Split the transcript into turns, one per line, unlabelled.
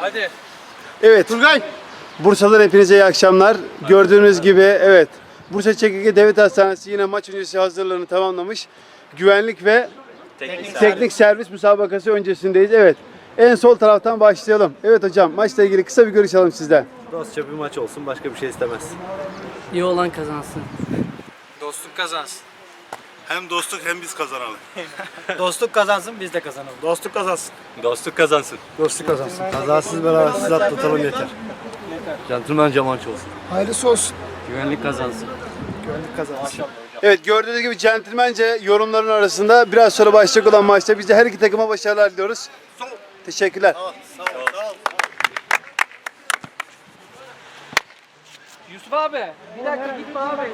Hadi.
Evet. Turgay. Bursa'dan hepinize iyi akşamlar. Gördüğünüz gibi evet. Bursa Çekirge Devlet Hastanesi yine maç öncesi hazırlığını tamamlamış. Güvenlik ve teknik, servis müsabakası öncesindeyiz. Evet. En sol taraftan başlayalım. Evet hocam maçla ilgili kısa bir görüş alalım sizden.
Dostça bir maç olsun başka bir şey istemez.
İyi olan kazansın.
Dostluk kazansın.
Hem dostluk hem biz kazanalım.
Dostluk kazansın biz de kazanalım.
Dostluk kazansın.
Dostluk kazansın.
Dostluk kazansın. Kazasız belasız atlatalım yeter. Centilmence maç olsun.
Hayırlısı olsun.
Güvenlik kazansın.
Evet gördüğünüz gibi centilmence yorumların arasında biraz sonra başlayacak olan maçta biz de her iki takıma başarılar diliyoruz. Teşekkürler.
Yusuf abi bir dakika gitme abi.